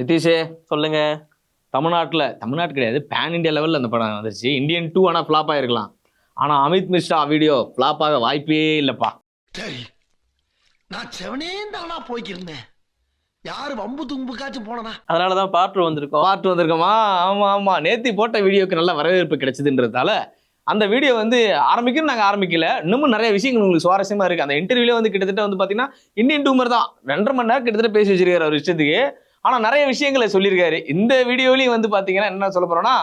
நிதிஷே சொல்லுங்க. தமிழ்நாட்டில் தமிழ்நாட்டு கிடையாது பேன் இந்தியா லெவலில் அந்த படம் வந்துருச்சு. இந்தியன் டூ ஆனால் ஃப்ளாப் ஆயிருக்கலாம். ஆனால் அமித் மிஸ்ரா வீடியோ ஃப்ளாப் ஆக வாய்ப்பே இல்லைப்பா. சரி நான் செவனே தானா போய்க்கிருந்தேன். யாரு வம்பு தும்புக்காச்சும் போனனா அதனாலதான் பாட்டு வந்திருக்கோம். பார்த்து வந்திருக்கோமா? ஆமாம் ஆமாம் நேத்தி போட்ட வீடியோக்கு நல்ல வரவேற்பு கிடைச்சதுன்றதால அந்த வீடியோ வந்து ஆரம்பிக்கணும் நாங்கள் ஆரம்பிக்கல. இன்னமும் நிறைய விஷயங்கள் உங்களுக்கு சுவாரஸ்யமா இருக்கு. அந்த இன்டர்வியூல வந்து கிட்டத்தட்ட வந்து பார்த்தீங்கன்னா இந்தியன் டூமர் தான். ரெண்டரை மணி நேரம் கிட்டத்தட்ட பேசி வச்சிருக்காரு அவர் இஷ்டத்துக்கு. ஆனால் நிறைய விஷயங்களை சொல்லியிருக்காரு. இந்த வீடியோலையும் வந்து பார்த்தீங்கன்னா என்ன சொல்ல போறோம்னா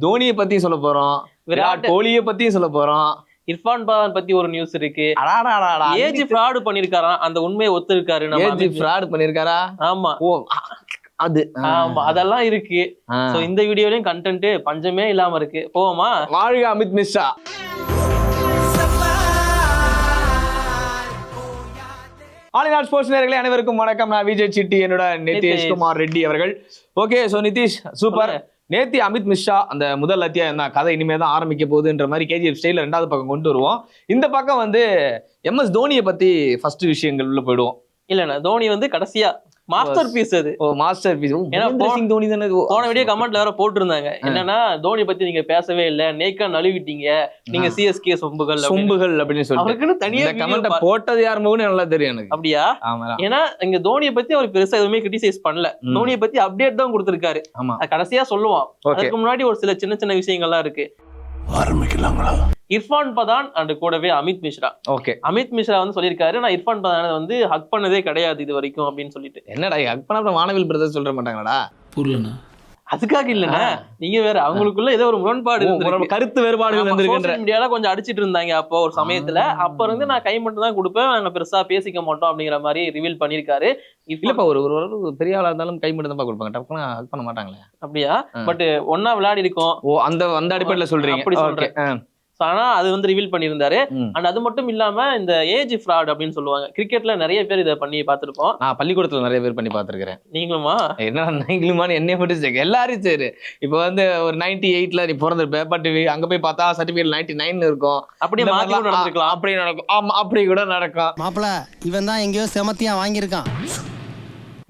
தோனியை பத்தியும் சொல்ல போறோம். விராட் கோலியை பத்தியும் சொல்ல போறோம். இர்ஃபான் பதான் பத்தி ஒரு நியூஸ் இருக்கு. ஏஜ் ஃப்ராடு பண்ணிருக்காராம் அந்த உண்மையை ஒத்துருக்காரு ஏஜ் fraud பண்ணிருக்காரா? ஆமா. ஓ அது. ஆமா அதெல்லாம் இருக்கு. சோ இந்த வீடியோலயும் கண்டென்ட் பஞ்சமே இல்லாம இருக்கு. போவோமா? வாழ்க அமித் மிஸ்ரா. ஆலிநாட் ஸ்போர்ட்ஸ் நேயர்களே அனைவருக்கும் வணக்கம். நான் விஜய் சிட்டி என்னோட நிதிஷ். குமார் ரெட்டி அவர்கள். ஓகே சோ நிதிஷ் சூப்பர் நேத்தி அமித் மிஸ்ரா அந்த முதல் அத்தியாயம் தான் கதை இனிமே தான் ஆரம்பிக்க போகுதுன்ற மாதிரி கேஜிஎஃப் ஸ்டைல ரெண்டாவது பக்கம் கொண்டு வருவோம். இந்த பக்கம் வந்து எம்எஸ் தோனியை பத்தி ஃபர்ஸ்ட் விஷயங்கள் உள்ள போயிடுவோம். இல்லண்ணா தோனி வந்து கடைசியா மாஸ்டர் பீஸ் அது. ஓ மாஸ்டர் பீஸ் ஏன்னா சிங் தோனி தானே? போன வீடியோ கமெண்ட்ல வேற போட்டிருந்தாங்க. என்னன்னா தோனி பத்தி நீங்க பேசவே இல்ல. நேக்கா நழுவிட்டீங்க. நீங்க. சிஎஸ்கே சொம்புகள். சொம்புகள் அப்படின்னு அவருக்குன்னு தனியா பா- போட்டது யார் மகனு நல்லா தெரியும் எனக்கு. அப்படியா? ஆமா ஏன்னா இங்க தோனியை பத்தி அவர் பெருசா எதுவுமே கிரிட்டிசைஸ் பண்ணல. தோனியை பத்தி அப்டேட் தான் கொடுத்திருக்காரு. ஆமா. அது கடைசியா சொல்லுவான். அதுக்கு முன்னாடி ஒரு சில சின்ன சின்ன விஷயங்கள்லாம் இருக்கு. ஆரம்பிக்கலாங்களா? இர்ஃபான் பதான் அண்ட் கூடவே அமித் மிஸ்ரா ஓகே. அமித் மிஸ்ரா வந்து சொல்லியிருக்காரு நான் இர்ஃபான் பதானை வந்து ஹக் பண்ணதே கிடையாது இது வரைக்கும் அப்படின்னு சொல்லிட்டு. என்னடா ஹக் பண்ண வானவில் பிரதர் சொல்ற மாட்டாங்களாடா? புரியலண்ணா. அதுக்காக இல்லைன்னா நீங்க வேற அவங்களுக்குள்ள ஏதோ ஒரு முரண்பாடு கருத்து வேறுபாடுகள் ஆமா, வந்திருக்கின்ற social mediaல கொஞ்சம் அடிச்சிட்டு இருந்தாங்க அப்போ ஒரு சமயத்துல. அப்ப இருந்து நான் கை மட்டும் தான் கொடுப்பேன் நாங்க பெருசா பேசிக்க மாட்டோம் அப்படிங்கிற மாதிரி ரிவீல் பண்ணிருக்காரு இல்லப்பா ஒரு ஒரு ஒரு பெரிய ஆளா இருந்தாலும் கை மட்டும் தான் கொடுப்பாங்க. ஹக் பண்ண மாட்டாங்களே. அப்படியா. பட் ஒன்னா விளையாடி இருக்கோம் ஓ அந்த அந்த அடிப்படையில சொல்றீங்க. அப்படி ஓகே சொல்றேன். ஆனா அது வந்து ரிவீல் பண்ணியிருந்தாரு. அண்ட் அது மட்டும் இல்லாம இந்த ஏஜ் ஃப்ராட் அப்படின்னு சொல்லுவாங்க. கிரிக்கெட்ல நிறைய பேர் இதை பண்ணி பார்த்திருப்போம். நான் பள்ளிக்கூடத்துல நிறைய பேர் பண்ணி பார்த்திருக்கிறேன். நீங்களுமா? என்ன நீங்களுமான்னு என்னைய மட்டும் எல்லாரும் சரி. இப்போ வந்து ஒரு நைன்டி எயிட்ல நீ பிறந்திருப்ப பட் அங்க போய் பார்த்தா சர்டிபிகேட் நைன்டி நைன் இருக்கும். அப்படியே மாத்தி நடந்திருக்கலாம். அப்படி நடக்கும். ஆமா அப்படி கூட நடக்கும். மாப்பிள இவன் தான் எங்கேயோ செமத்தியா வாங்கியிருக்கான்.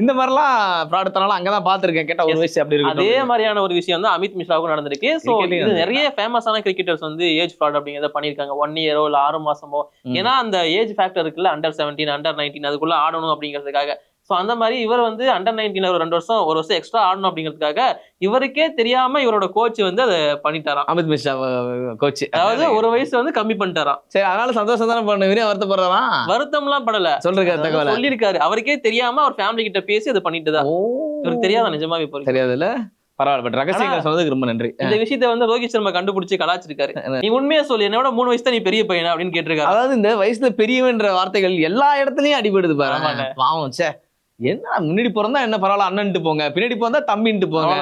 இந்த மாதிரிலாம் ப்ராடக்ட்னால அங்கதான் பார்த்திருக்கேன் கேட்டா ஒரு. வயசு அப்படி அதே இருக்கு மாதிரியான ஒரு விஷயம் வந்து அமித் மிஸ்ராவுக்கும் நடந்திருக்கு லயும் இது. நிறைய ஃபேமஸான கிரிக்கெட்டர்ஸ் வந்து ஏஜ் ஃப்ராட் அப்படிங்கிறத பண்ணிருக்காங்க ஒன் இயரோ இல்ல ஆறு மாசமோ. ஏன்னா அந்த ஏஜ் ஃபேக்டர் இருக்குல்ல அண்டர் செவன்டீன் அண்டர் நைன்டீன் அதுக்குள்ள ஆடணும் அப்படிங்கிறதுக்காக சோ அந்த மாதிரி இவர் வந்து அண்டர் நைன்டீன் ஒரு ரெண்டு வருஷம் ஒரு வருஷம் எக்ஸ்ட்ரா ஆடணும் அப்படிங்கிறதுக்காக இவருக்கே தெரியாம இவரோட கோச் வந்து அதை பண்ணிட்டாராம். அமித் மிஸ்ரா கோச் அதாவது ஒரு வயசு வந்து கம்மி பண்ணிட்டாராம். சரி அதனால சந்தோஷம் தானே பண்ணுவீங்க வருத்தப்படுறதான் வருத்தம்லாம் படல. சொல்றீங்க தகவலை. சொல்லியிருக்காரு. அவருக்கே தெரியாம அவர் ஃபேமிலி கிட்ட பேசி அதை பண்ணிட்டுதான் ஓ. இவருக்கு தெரியாத? நிஜமாவே இப்போ தெரியாதுல்ல? பரவாயில்ல பட் ரகசியங்கள் சொன்னதுக்கு ரொம்ப நன்றி. இந்த விஷயத்த வந்து ரோஹித் சர்மா கண்டுபிடிச்சு கலாச்சிருக்காரு. நீ உண்மையா சொல்லு என்னோட மூணு வயசு தான் நீ பெரிய பையனா அப்படின்னு கேட்டிருக்காரு. அதாவது இந்த வயசுல பெரியவன்ற வார்த்தைகள் எல்லா இடத்துலயும் அடிபடுது. பாரு. பாவம் சே என்ன முன்னாடி பிறந்தா என்ன பரவாயில்ல அண்ணன்ட்டு போங்க. பின்னாடி பிறந்தா தம்பின்ட்டு போங்க.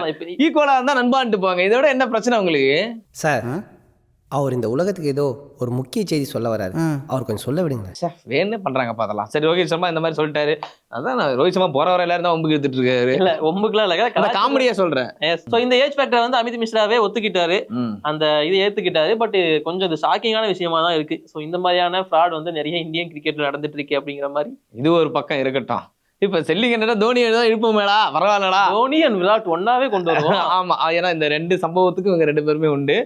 ஈக்குவலா இருந்தா நண்பான்ட்டு போங்க. இதோட என்ன பிரச்சனை உங்களுக்கு? சார் அவர் இந்த உலகத்துக்கு ஏதோ ஒரு முக்கிய செய்தி சொல்ல வராரு. அவர் கொஞ்சம் சொல்ல விடுங்க ச்சே, வேணும்னே பண்றாங்க பார்த்தலாம் சரி ரோஹித் சர்மா இந்த மாதிரி சொல்லிட்டாரு. அதான் நான் ரோஹித் சர்மா போற வர எல்லாரும் தான் ஒம்புக்கு எடுத்துட்டு இருக்காரு. இல்ல ஒம்புக்குலாம் இல்ல. காமெடியா சொல்றேன். Yes. So, இந்த ஏஜ் ஃபேக்டர் வந்து அமித் மிஸ்ராவே ஒத்துக்கிட்டாரு. அந்த இது ஏத்துக்கிட்டாரு. பட் கொஞ்சம் இது ஷாக்கிங்கான விஷயமா தான் இருக்கு. சோ இந்த மாதிரியான ஃப்ராட் வந்து நிறைய இந்தியன் கிரிக்கெட்ல நடந்துட்டு இருக்கு அப்படிங்கிற மாதிரி. இது ஒரு பக்கம் இருக்கட்டும். இப்ப செல்லிங் என்னடா தோனி ஏதோ இருப்போமேடா பரவாயில்லடா. தோனி அண்ட் விராட் ஒன்னாவே கொண்டு வருவோம். ஆமா ஏன்னா இந்த ரெண்டு சம்பவத்துக்கும் இவங்க ரெண்டு பேருமே உண்டு.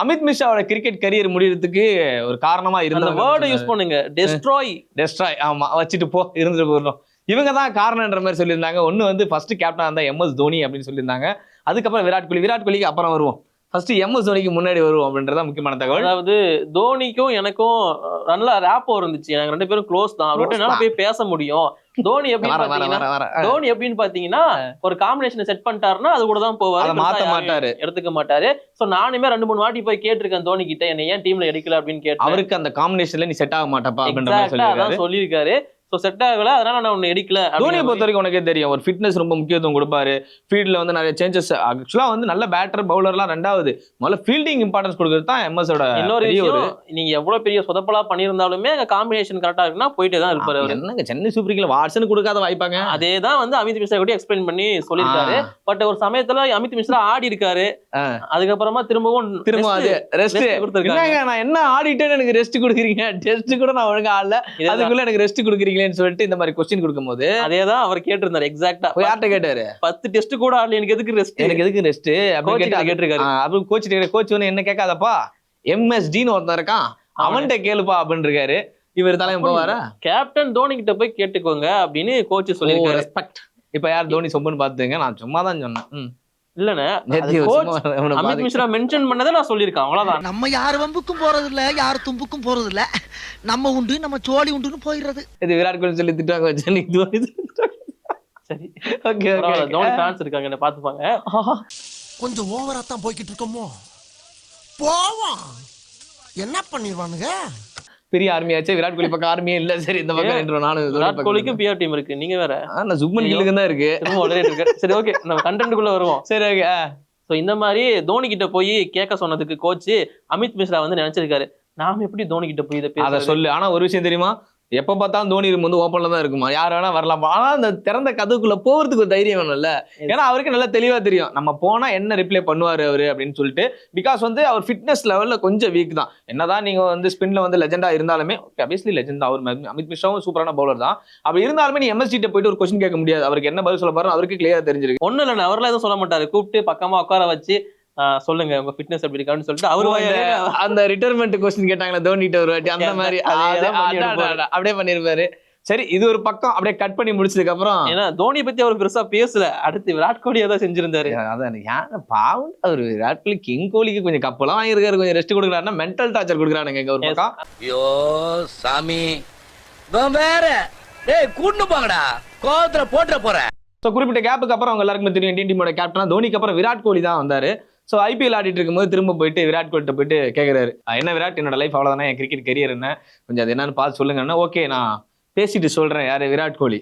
அமித் மிஸ்ராவோட கிரிக்கெட் கரியர் முடியறதுக்கு ஒரு காரணமா இருந்த வேர்டை யூஸ் பண்ணுங்க. டெஸ்ட்ராய் டெஸ்ட்ராய் ஆமா வச்சுட்டு போ இருந்துட்டு போயிடணும். இவங்க தான் காரணம்ன்ற மாதிரி சொல்லியிருந்தாங்க. ஒன்னு வந்து ஃபர்ஸ்ட் கேப்டன் இருந்தா எம்எஸ் தோனி அப்படின்னு சொல்லியிருந்தாங்க. அதுக்கப்புறம் விராட் கோலி விராட் கோலிக்கு அப்புறம் வருவோம். ஃபர்ஸ்ட் எம்எஸ் தோனிக்கு முன்னாடி வருவோம் அப்படின்றத முக்கியமான தகவல். அதாவது தோனிக்கும் எனக்கும் நல்ல ரேப்போ இருந்துச்சு. நாங்க ரெண்டு பேரும் க்ளோஸ் தான். அவர்கிட்ட என்னால தான். போய் பேச முடியும். தோனி வர தோனி எப்படின்னு பாத்தீங்கன்னா ஒரு காம்பினேஷன் செட் பண்ணிட்டாருன்னா அது கூட தான் போவாரு. மாத்த மாட்டாரு. எடுத்துக்க மாட்டாரு. சோ நானுமே ரெண்டு மூணு வாட்டி போய் கேட்டிருக்கேன் தோனி கிட்ட என்ன ஏன் டீம்ல எடுக்கல அப்படின்னு கேட்டேன். அவருக்கு அந்த காம்பினேஷன்ல நீ செட் ஆக மாட்டப்பா ஆ சொல்லியிருக்காரு. சோ செட் ஆகல. அதனால நான் உன்னை எடுக்கல தோனியை பொறுத்த வரைக்கும் உனக்கே தெரியும். ஒரு ஃபிட்னஸ் ரொம்ப முக்கியத்துவம் கொடுப்பாரு. ஃபீல்ட்ல வந்து நிறைய சேஞ்சஸ் ஆக்சுவலா வந்து நல்ல பேட்டர் பவுலர்லாம் ரெண்டாவது. முதல்ல ஃபீல்டிங் இம்பார்ட்டன்ஸ் கொடுக்கறது தான் எம்எஸ் ஓட இன்னொரு விஷயம் நீங்க எவ்வளவு பெரிய சொதப்பலா பண்ணியிருந்தாலுமே அங்க காம்பினேஷன் கரெக்டா இருக்குன்னா போயிட்டே தான் இருப்பாரு என்னங்க சென்னை சூப்பர் கிங்ல வாட்ஸன் கொடுக்காத வாய்ப்பாங்க? அதே தான் வந்து அமித் மிஸ்ரா கூட எக்ஸ்பிளைன் பண்ணி சொல்லியிருக்காரு. பட் ஒரு சமயத்துல அமித் மிஸ்ரா ஆடி இருக்காரு. அதுக்கப்புறமா திரும்பவும் திரும்ப அது ரெஸ்ட் கொடுத்திருக்காங்க. நான் என்ன ஆடிட்டேன்னு எனக்கு ரெஸ்ட் கொடுக்குறீங்க? டெஸ்ட் கூட நான் ஒழுங்கா ஆடல. அதுக்குள்ள எனக்கு ரெஸ்ட் கொடுக்குறீங்களே? ஆடுறீங்களேன்னு சொல்லிட்டு இந்த மாதிரி கொஸ்டின் கொடுக்கும்போது அதேதான் அவர் கேட்டிருந்தாரு எக்ஸாக்டா யார்கிட்ட கேட்டாரு? பத்து டெஸ்ட் கூட ஆடல எனக்கு எதுக்கு ரெஸ்ட் எனக்கு எதுக்கு ரெஸ்ட் அப்படின்னு கிட்ட கேட்டு கேட்டிருக்காரு. அப்படி கோச் கோச் வந்து என்ன கேட்காதப்பா? எம்எஸ்டின்னு ஒருத்தன் இருக்கான். அவன்கிட்ட கேளுப்பா அப்படின்னு இருக்காரு இவர் தலைவன் போவாரா? கேப்டன் தோனி கிட்ட போய் கேட்டுக்கோங்க அப்படின்னு கோச் சொல்லியிருக்காரு. ரெஸ்பெக்ட் இப்ப யார் தோனி சொம்புன்னு பாத்துங்க நான் சும்மா தான் சொன்னேன். இல்லண்ணே அமித் மிஸ்ரா மென்ஷன் பண்ணதை நான் சொல்லியிருக்கேன் அவ்வளவுதான். நம்ம யார் வம்புக்கும் போறது இல்ல யார் தும்புக்கும் போறது இல்ல நம்ம உண்டு நம்ம சோழி உண்டுன்னு போயிடுறது. இது விராட் கோலி சொல்லி வச்சு தோனி சரி. ஓகே தோனி ஓகே ஃபேன்ஸ் இருக்காங்க என்ன பாத்துப்பாங்க கொஞ்சம் ஓவரா தான் போய்கிட்டு இருக்கோமோ? போவோம். என்ன பண்ணிடுவானுங்க? பெரிய ஆர்மியாச்சே விராட் கோலி பக்கம் ஆர்மியே இல்ல. சரி இந்த பக்கம் நானும் விராட் கோலிக்கும் பிஆர் டீம் இருக்கு. நீங்க வேற? நான் சுப்மன் கில்லுக்கு தான் இருக்கு. இருக்கு. சரி ஓகே நம்ம கண்டென்ட்டுக்குள்ள வருவோம். சரி ஓகே சோ இந்த மாதிரி தோனி கிட்ட போய் கேட்க சொன்னதுக்கு கோச் அமித் மிஸ்ரா வந்து நினைச்சிருக்காரு. நாம எப்படி தோனி கிட்ட போய் இதை அத சொல்லு. ஆனா ஒரு விஷயம் தெரியுமா? எப்ப பார்த்தாலும் தோனி room வந்து ஓப்பன்ல தான் இருக்குமா? யார் வேணா வரலாம். ஆனா அந்த திறந்த கதவுக்குள்ள போறதுக்கு ஒரு தைரியம் வேணும்ல. ஏன்னா அவருக்கு நல்லா தெளிவா தெரியும். நம்ம போனா என்ன ரிப்ளை பண்ணுவாரு அவரு அப்படின்னு சொல்லிட்டு. பிகாஸ் வந்து அவர் ஃபிட்னஸ் லெவல்ல கொஞ்சம் வீக் தான். என்னதான் நீங்க வந்து ஸ்பின்ல வந்து லெஜெண்டா இருந்தாலுமே அபியஸ்லி லெஜெண்ட் அவர் அமித் மிஸ்ராவும் சூப்பரான பவுலர் தான். அப்படி இருந்தாலுமே நீ எம்எஸ்டி கிட்ட போயிட்டு ஒரு கொஸ்டின் கேட்க முடியாது. அவருக்கு என்ன பதில் சொல்ல போறோம் அவருக்கு கிளியரா தெரிஞ்சிருக்கு ஒண்ணும் இல்லைண்ணே அவர்லாம் எதுவும் சொல்ல மாட்டாரு. கூப்பிட்டு பக்கமா உட்கார வச்சு சொல்லுங்க உங்க ஃபிட்னஸ் எப்படி இருக்கான்னு சொல்லிட்டு அவரு அந்த- ரிட்டைர்மெண்ட் கொஸ்டின் கேட்டாங்களா தோனிட்ட ஒரு வாட்டி அந்த மாதிரி அப்படியே பண்ணிருப்பாரு சரி இது ஒரு பக்கம் அப்படியே கட் பண்ணி முடிச்சதுக்கு அப்புறம் ஏன்னா தோனி பத்தி அவர் பெருசா பேசல அடுத்து விராட் கோலி ஏதாவது செஞ்சிருந்தாரு அதான் யார் பாவம் அவர் விராட் கோலி கிங் கோலிக்கு கொஞ்சம் கப்பெல்லாம் வாங்கியிருக்காரு கொஞ்சம் ரெஸ்ட் கொடுக்குறாருன்னா மென்டல் டார்ச்சர் கொடுக்குறானுங்க இங்க ஒரு. பக்கம் ஐயோ சாமி வேற டேய் கூட்டு போங்கடா கோவத்துல போட்டுற போறேன் ஸோ குறிப்பிட்ட கேப்புக்கு அப்புறம் அவங்க எல்லாருக்குமே தெரியும் இந்தியன் டீமோட கேப்டனா தோனிக்கு அப்புறம் விராட் கோலி தான் வந்தாரு ஸோ ஐபிஎல் ஆடிட்டு இருக்கும்போது திரும்ப போயிட்டு விராட் கோலிட்ட போயிட்டு கேட்குறாரு என்ன விராட்? என்னோட லைஃப் அவ்வளோதானே என் கிரிக்கெட் கரியர் என்ன? கொஞ்சம் அது என்னன்னு பார்த்து சொல்லுங்கன்னா. ஓகே நான் பேசிட்டு சொல்றேன். யாரு? விராட் கோலி.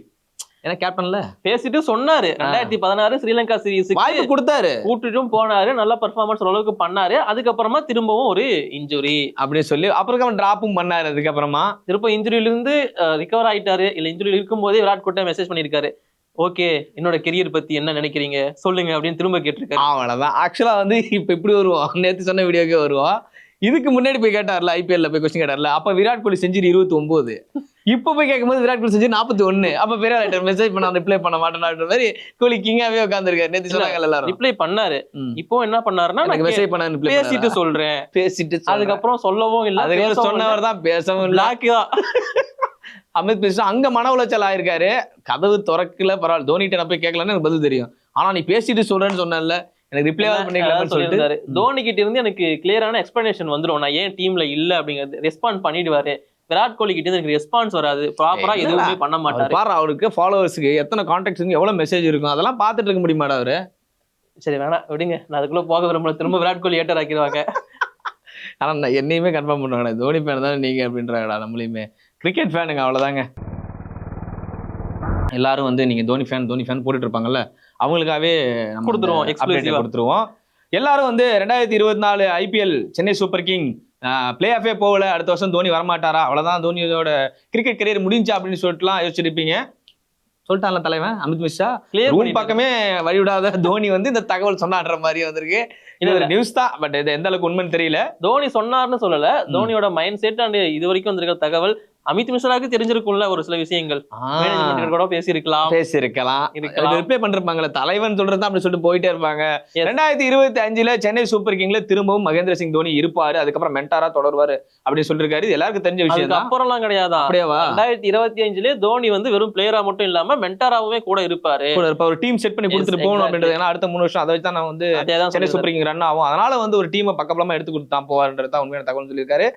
ஏன்னா கேப்டன்ல பேசிட்டு சொன்னாரு. ரெண்டாயிரத்தி பதினாறு ஸ்ரீலங்கா சீரீஸுக்கு வாய்ப்பு கொடுத்தாரு. கூட்டிட்டும் போனாரு. நல்ல பெர்ஃபார்மன்ஸ் அளவுக்கு பண்ணாரு. அதுக்கப்புறமா திரும்பவும் ஒரு இன்ஜுரி அப்படின்னு சொல்லி அப்புறம் அவன் டிராப்பும் பண்ணாரு. அதுக்கப்புறமா திரும்ப இன்ஜுரியில இருந்து ரிகவர் ஆயிட்டாரு. இல்ல இன்ஜுரியில் இருக்கும்போதே விராட் கோட்டை மெசேஜ் பண்ணிருக்காரு ஓகே என்னோட கெரியர் பத்தி என்ன நினைக்கிறீங்க? சொல்லுங்க அப்படின்னு திரும்ப கேட்டிருக்காரு. அவ்வளவுதான். ஆக்சுவலா வந்து இப்ப இப்படி வருவோம்? நேத்து சொன்ன வீடியோக்கே வருவோம். இதுக்கு முன்னாடி போய் கேட்டார்ல ஐபிஎல்ல போய் கொஸ்டின் கேட்டார்ல அப்ப விராட் கோலி செஞ்சுரி இருபத்தி ஒன்பது இப்ப போய் கேட்கும்போது விராட் கோலி செஞ்சு நாற்பத்தி ஒண்ணு அப்ப பெரிய மெசேஜ் பண்ண ரிப்ளை பண்ண மாட்டேன் மாதிரி கோலி கிங்காவே உட்காந்துருக்காரு நேத்து சொன்னாங்க எல்லாரும். ரிப்ளை பண்ணாரு. இப்போ என்ன பண்ணாருன்னா எனக்கு நான் மெசேஜ் பண்ண பேசிட்டு? சொல்றேன். பேசிட்டு அதுக்கப்புறம் சொல்லவும் இல்ல அதுக்கப்புறம் சொன்னவர் தான் பேசவும் பிளாக் தான். அமித் மிஸ்ரா அங்க மன உளைச்சல் ஆயிருக்காரு. கதவு திறக்கல பரவாயில்ல. தோனிட்ட நான் போய் கேட்கலன்னு எனக்கு பதில் தெரியும். ஆனா நீ பேசிட்டு சொல்றேன்னு சொன்னல எனக்கு ரிப்ளை பண்ணிக்கலாம்னு சொல்லிட்டு. தோனி கிட்ட இருந்து எனக்கு கிளியரான எக்ஸ்பிளனேஷன் வந்துரும். நான் ஏன் டீம்ல இல்ல அப்படிங்கிறது ரெஸ்பாண்ட் பண்ணிடுவாரு. விராட் கோலி கிட்ட எனக்கு ரெஸ்பான்ஸ் வராது. ப்ராப்பரா எதுவுமே பண்ண மாட்டாரு. பாரு அவருக்கு ஃபாலோவர்ஸ்க்கு எத்தனை கான்டாக்ட்ஸ் எவ்வளவு மெசேஜ் இருக்கும். அதெல்லாம் பார்த்துட்டு இருக்க முடியுமாடா அவரு? சரி வேணாம். விடுங்க. நான் அதுக்குள்ள போக விரும்பல. திரும்ப விராட் கோலி ஏட்டர் ஆக்கிடுவாங்க. ஆனா நான் என்னையுமே கன்ஃபார்ம் பண்ணுவாங்க தோனி ஃபேன் தானே நீங்க அப்படின்றாங்கடா நம்மளையுமே. கிரிக்கெட் ஃபேனுங்க அவ்வளவுதாங்க. எல்லாரும் வந்து நீங்க தோனி ஃபேன் தோனி ஃபேன் போட்டுட்டு இருப்பாங்கல்ல அவங்களுக்காகவே கொடுத்துருவோம், exclusive-ஆ. கொடுத்துருவோம். எல்லாரும் வந்து ரெண்டாயிரத்தி இருபத்தி நாலு IPL Chennai super king play ஆஃபே போகல அடுத்த வருஷம் தோனி வரமாட்டாரா? அவ்வளவுதான் தோனியோட கிரிக்கெட் கரியர் முடிஞ்சா அப்படின்னு சொல்லிட்டுலாம் யோசிச்சிருப்பீங்க. சொல்லிட்டான்ல தலைவன் அமித் கிளியர் ரூம் பக்கமே வழிவிடாத தோனி வந்து இந்த தகவல் சொன்னான்ற மாதிரி வந்திருக்கு. இது ஒரு நியூஸ் தான் பட் இது எந்த அளவுக்கு உண்மைன்னு தெரியல. தோனி சொன்னார்னு சொல்லல தோனியோட மைண்ட் செட் அண்ட் இது வரைக்கும் வந்திருக்கிற தகவல் அமித் மிஸ்ராக்கு தெரிஞ்சிருக்கும்ல ஒரு சில விஷயங்கள். கூட பேசியிருக்கலாம். பேசியிருக்கலாம். ரிப்ளை பண்ணிருப்பாங்கல்ல தலைவன் சொல்றது அப்படி சொல்லிட்டு போயிட்டே இருப்பாங்க. ரெண்டாயிரத்தி இருபத்தி அஞ்சுல சென்னை சூப்பர் கிங்ல திரும்பவும் மகேந்திர சிங் தோனி இருப்பாரு. அதுக்கப்புறம் மென்டாரா தொடருவாரு அப்படின்னு சொல்லிருக்காரு. இது எல்லாருக்கும் தெரிஞ்ச விஷயம் அதுக்கு தான். அப்புறம்லாம் கிடையாதான் அப்படியேவா? ரெண்டாயிரத்தி இருபத்தி அஞ்சுலயே தோனி வந்து வெறும் பிளேயரா மட்டும் இல்லாம மென்டாராவுமே கூட இருப்பாரு. கூட இருப்ப ஒரு டீம் செட் பண்ணி கொடுத்துட்டு போகணும். அப்படின்றது. ஏன்னா அடுத்த மூணு வருஷம் அதை வச்சு தான் நான் வந்து சென்னை. சூப்பர் கிங் ரன் ஆகும். அதனால வந்து ஒரு டீமை பக்கபலமா எடுத்து கொடுத்து தான் போவாருன்றது தான் உண்மையான தகவல் சொல்லியிருக்காரு.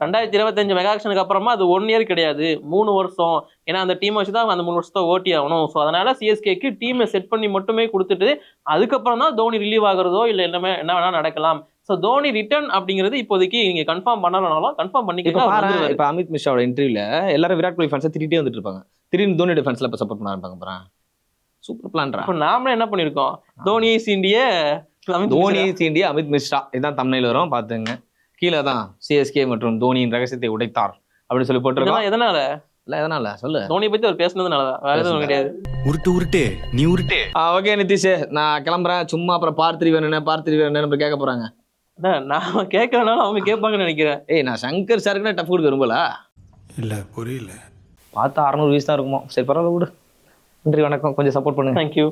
ரெண்டாயிரத்தி இருபத்தஞ்சு மெகா ஆக்ஷனுக்கு அப்புறமா அது ஒன் இயர் கிடையாது. மூணு வருஷம். ஏன்னா அந்த டீம் வச்சு தான் அந்த மூணு வருஷத்தை ஓட்டி ஆகணும். ஸோ அதனால சிஎஸ்கேக்கு டீமை செட் பண்ணி மட்டுமே கொடுத்துட்டு அதுக்கப்புறம் தான் தோனி ரிலீவ் ஆகுறதோ இல்லை எல்லாமே என்ன வேணா நடக்கலாம். ஸோ தோனி ரிட்டர்ன் அப்படிங்கிறது இப்போதைக்கு நீங்க கன்ஃபார்ம் பண்ணலனாலும் கன்ஃபார்ம் பண்ணிக்கலாம் இப்ப அமித் மிஸ்ராவோட இன்டர்வியூல எல்லாரும் விராட் கோலி ஃபேன்ஸை திட்டிட்டே வந்துட்டு இருப்பாங்க. திடீர்னு தோனி டிஃபென்ஸ்ல இப்ப சப்போர்ட் பண்ண ஆரம்பிப்பாங்க பாரு சூப்பர் பிளான்ரா இப்போ நாமளே என்ன பண்ணிருக்கோம்? தோனியை சீண்டிய அமித் தோனி மிஸ்ரா. சீண்டி அமித் மிஸ்ரா இதுதான் தமிழில் வரும். பாத்துங்க கீழே தான் சிஎஸ்கே மற்றும் தோனியின் ரகசியத்தை உடைத்தார் அப்படின்னு சொல்லி போட்டிருக்கோம். எதனால? இல்ல எதனால? சொல்லு. தோனியை பத்தி அவர் பேசுனதுனால தான் வேற எதுவும் கிடையாது. உருட்டு உருட்டு. நீ உருட்டு. ஓகே நிதிஷ். நான் கிளம்புறேன். சும்மா அப்புறம் பார்த்திரி வேணும் பார்த்திரி வேணும் கேட்க போறாங்க. நான் கேட்கறதுனால அவங்க கேட்பாங்கன்னு நினைக்கிறேன். ஏய் நான் சங்கர் சாருக்கு டஃப் கொடுக்க விரும்பல. இல்ல புரியல. பார்த்தா அறநூறு தான் இருக்குமா? சரி பரவாயில்ல விடு. நன்றி வணக்கம். கொஞ்சம் சப்போர்ட் பண்ணுங்க. தேங்க்யூ